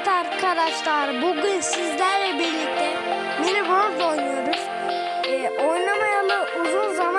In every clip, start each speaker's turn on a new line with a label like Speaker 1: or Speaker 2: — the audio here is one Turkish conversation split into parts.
Speaker 1: Evet arkadaşlar bugün sizlerle birlikte Mini World oynuyoruz. Ee, oynamayalı uzun zaman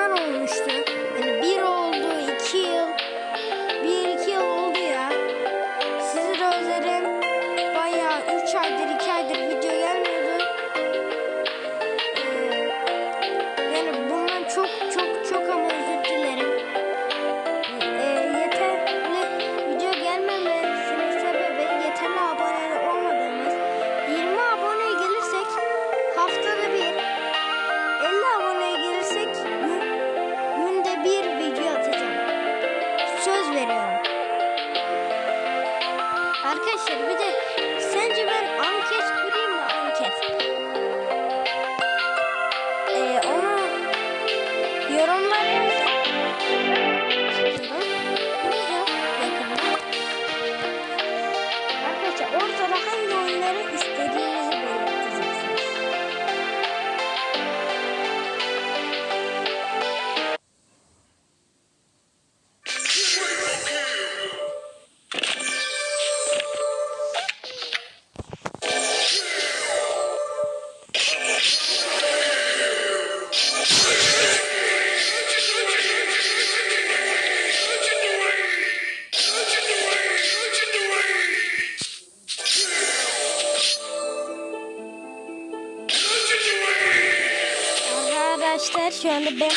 Speaker 1: Ben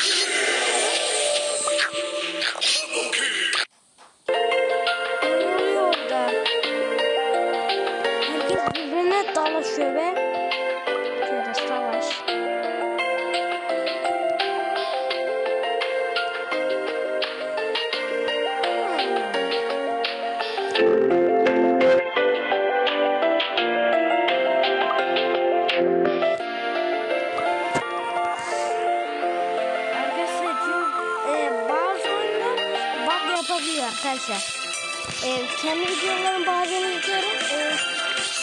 Speaker 1: Ne oluyor orada? Herkes birbirine dalaşıyor be. Kendi videolarımı bazen izliyorum. E,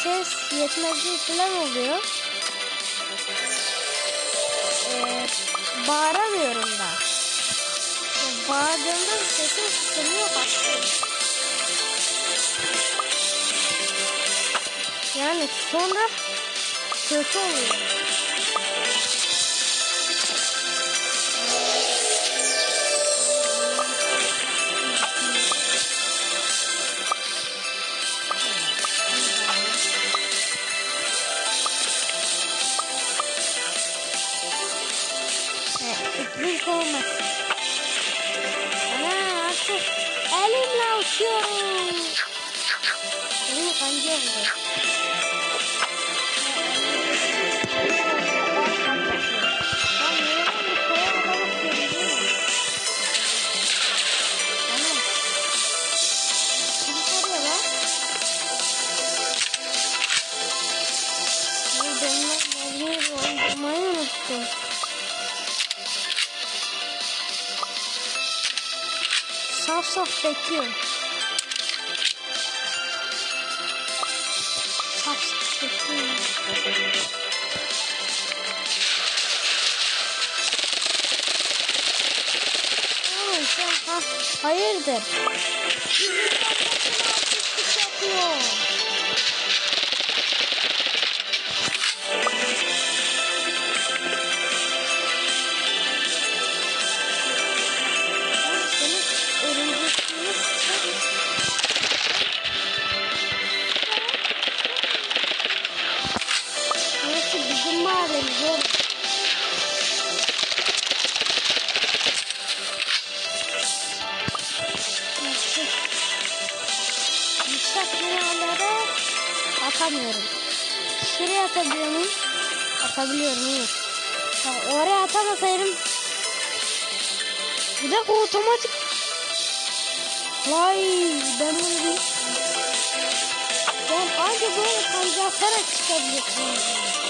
Speaker 1: ses yetmezliği falan oluyor. E, bağıramıyorum da. E, bağırdığımda sesim kısılıyor başlıyor. Yani sonra kötü oluyor. İklim olmaz. Ana artık elimle uçuyorum. Elim kanca oldu. Bekliyorum. Saf bekliyorum. Ha, hayırdır? yapıyor. Atamıyorum. Şuraya atabiliyor muyum? Atabiliyorum iyi. Bak oraya atamasaydım. Bir dakika otomatik. Vay ben bunu bir... Ben anca böyle kanca atarak çıkabiliyorsun.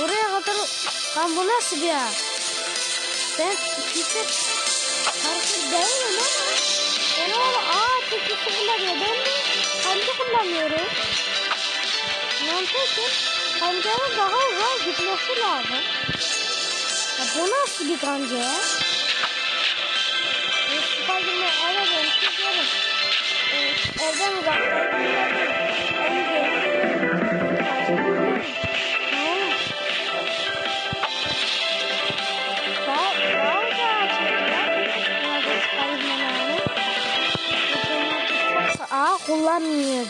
Speaker 1: Oraya kadar. Lan bu nasıl bir yer? Ben ikinci hareket değilim ama. Ben oğlum aa tekisi kullanıyor. Ben de kendi kullanıyorum. Mantıken kancanın daha uzağa gitmesi lazım. Ya bu nasıl bir kanca ya? Spiderman eve görün. Ee, evden uzaklaştırdım. Kullanmıyordu.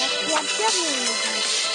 Speaker 1: Bak yapacak mıyım?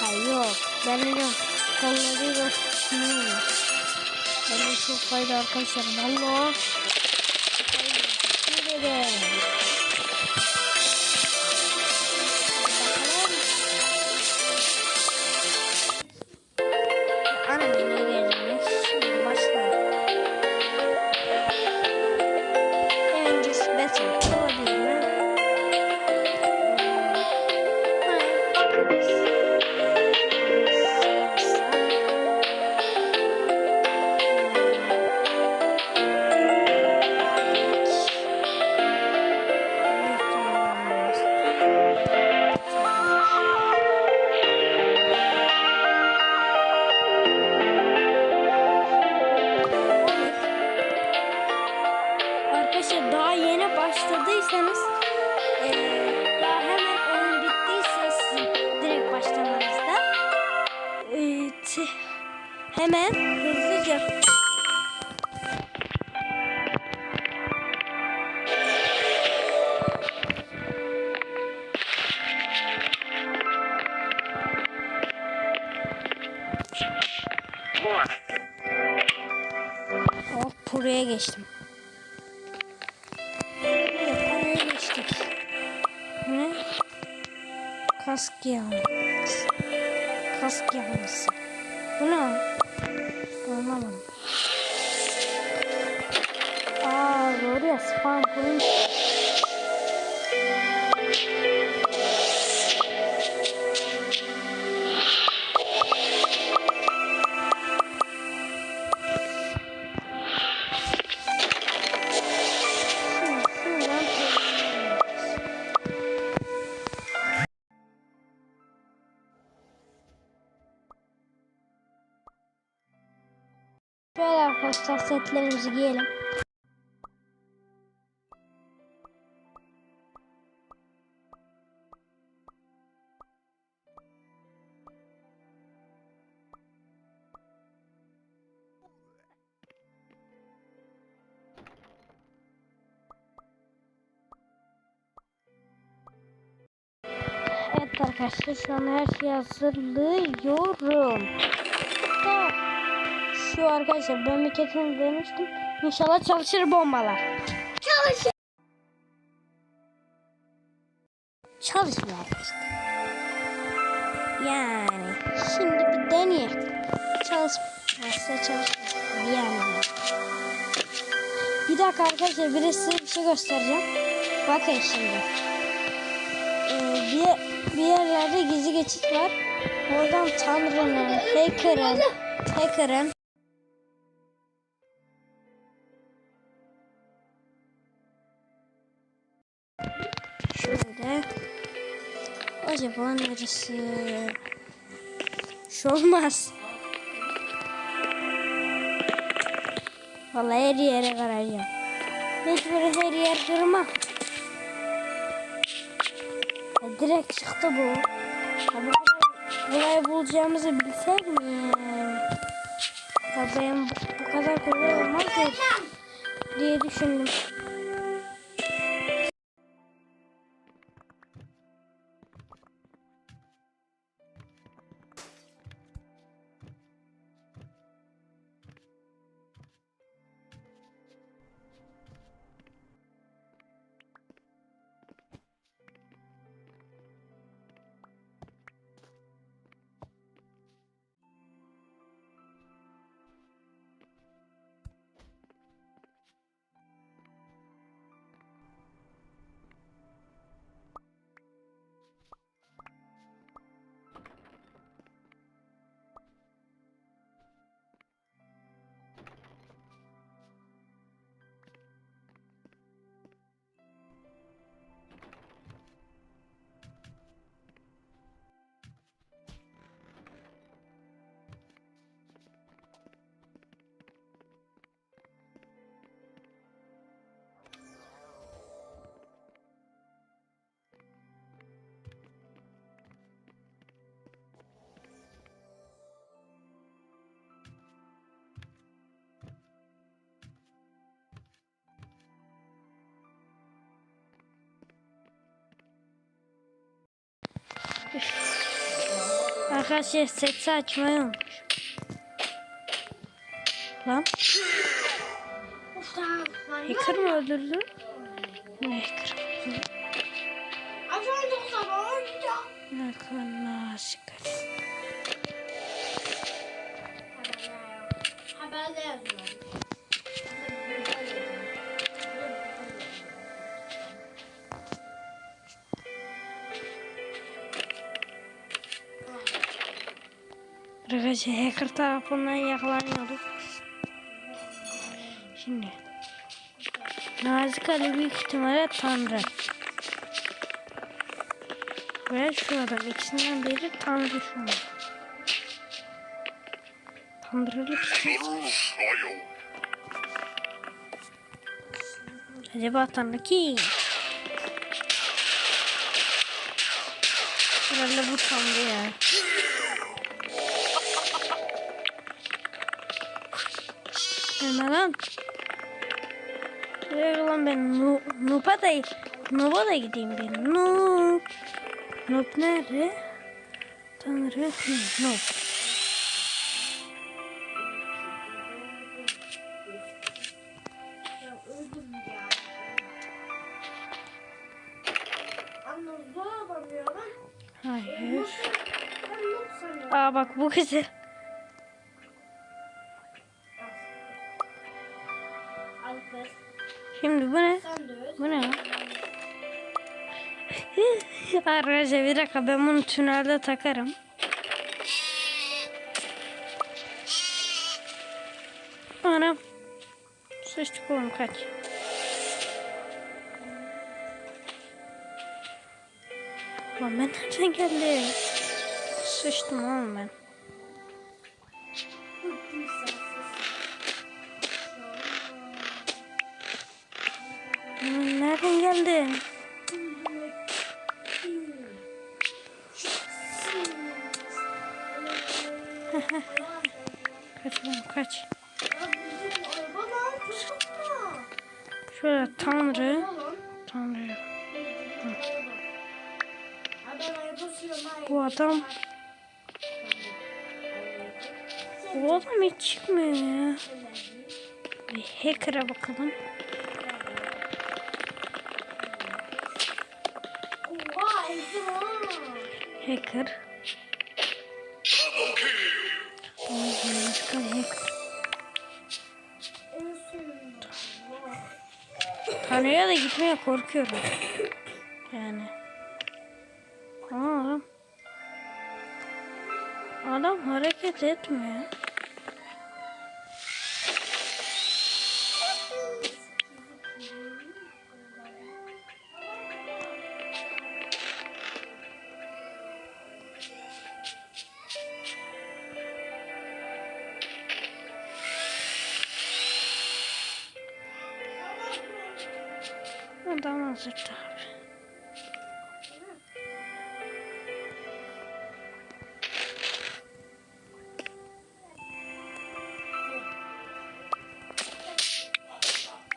Speaker 1: Hayır yok. Ben biliyorum. Kollarıyla sınıyor. Benim çok fayda arkadaşlar. Valla. Buraya geçtim. Evet, buraya geçtik. Ne? Kask yağmursu. Kask yağmursu. Bu ne? Anlamadım. Aa doğru ya spam point. Arkadaşlar setlerimizi giyelim. Evet arkadaşlar şu an her şeyi hazırlıyorum. Şu arkadaşlar ben bir kesin demiştim. İnşallah çalışır bombalar. Çalışır. Çalışmıyor arkadaşlar. Yani şimdi bir deneyelim. Çalışmazsa çalışmaz. Yani. Bir dakika arkadaşlar bir size bir şey göstereceğim. Bakın şimdi. e, bir, bir yerlerde gizli geçit var. Oradan Tanrı'nın, Hacker'ın, Hacker'ın Şöyle. Acaba neresi? Şu olmaz. Vallahi her yere karayacağım. Mecbur her yer kırma. Direkt çıktı bu. Ya bu kolay bulacağımızı bilseydim ya. Ya ben bu, kadar kolay olmaz diye, diye düşündüm. Arkadaşlar sesi açmayı unutmuş. Lan hacker mı öldürdü? Ne hacker? Ne kadar nasıl
Speaker 2: Haberde yazıyorum.
Speaker 1: Arkadaşlar hacker tarafından yakalanıyorduk. Şimdi Nazik Ali büyük ihtimalle Tanrı. Ve şu adam ikisinden biri Tanrı şu an. Tanrılık. Acaba Tanrı kim? Herhalde bu Tanrı ya. Gelme lan. Lan ben? Nu Nub'a da, Nub'a da gideyim ben. Nub. Nub nerede? Tanrı.
Speaker 2: Lan.
Speaker 1: Hayır. Aa bak bu güzel. Arkadaşlar bir dakika ben bunu tünelde takarım. Anam. Sıçtık oğlum kaç. Lan ben nereden geldim? Sıçtım oğlum ben. Nereden geldin? Şöyle Tanrı. Tanrı. Bu adam. Bu adam hiç çıkmıyor ya. Bir hacker'a bakalım. Hacker. Başka hacker. Tanrı'ya da gitmeye korkuyorum. Yani. Aa. Adam hareket etmiyor.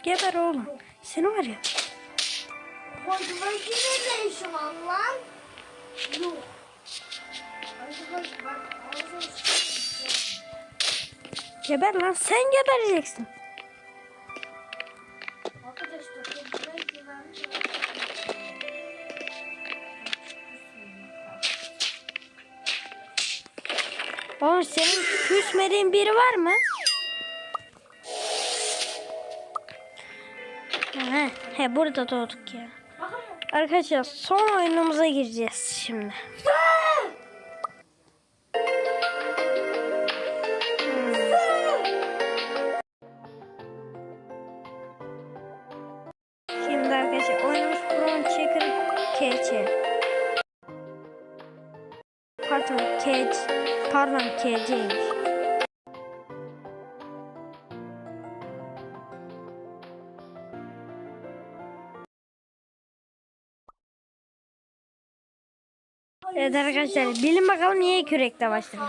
Speaker 1: Geber oğlum. Seni var ya.
Speaker 2: Koyduma yine ne işim var lan? Yok.
Speaker 1: Geber lan sen gebereceksin. Oğlum senin küsmediğin biri var mı? He, burada doğduk ya. Arkadaşlar son oyunumuza gireceğiz şimdi. Şimdi arkadaşlar oyunumuz Brown Checker KC. Pardon KC. Pardon KC'ymiş. Evet arkadaşlar bilin bakalım niye kürekle başladık.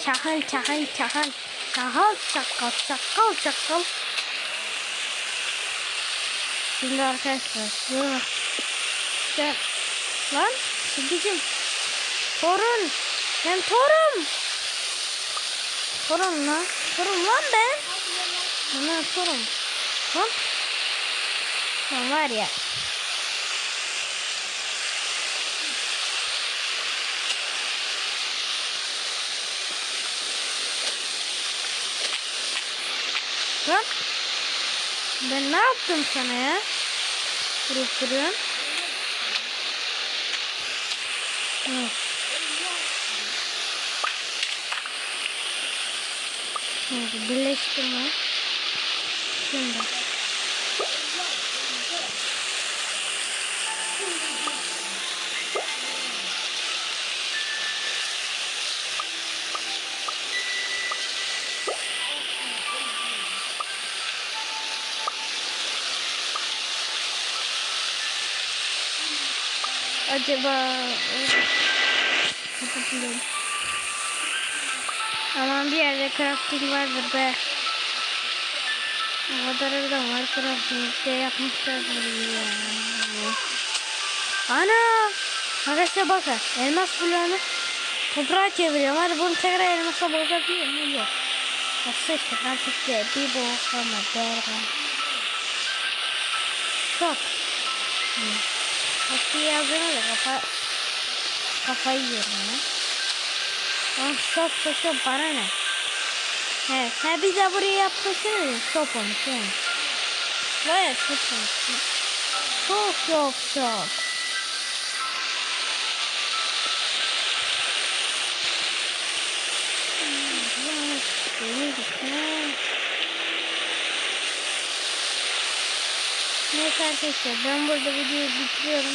Speaker 1: Çakal çakal çakal. Çakal çakal çakal çakal. Şimdi arkadaşlar. Lan çekicim. Torun. Ben torun. Torun lan. Torun lan ben. Lan torun. Lan. Lan var ya. Lan. Ben ne yaptım sana ya? Durup. Hı. Şimdi birleştirme. Şimdi. Acaba. Aman bir yerde crafting vardır be. O kadar evden var crafting de yapmışlardır ya. Ana! Arkadaşlar bakın elmas bloğunu toprağa çeviriyorum. Hadi bunu tekrar elmasa bozabiliyor mu? Yok. Nasıl işte artık de bir bok ama derken. Şok. Hı. İyi yazdığına da kafa, kafayı yiyorum ya. Lan şop şop bana ne? He, he bir de buraya yapmasana şop olmuş yani. Baya şop olmuş. Şop şop şop. Neyse arkadaşlar ben burada videoyu bitiriyorum.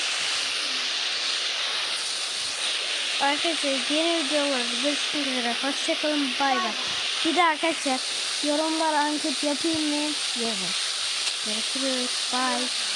Speaker 1: Arkadaşlar yeni videolarda görüşmek üzere. Hoşçakalın. Bay bay. Bir de arkadaşlar yorumlara anket yapayım mı? Yazın. Görüşürüz. Bye.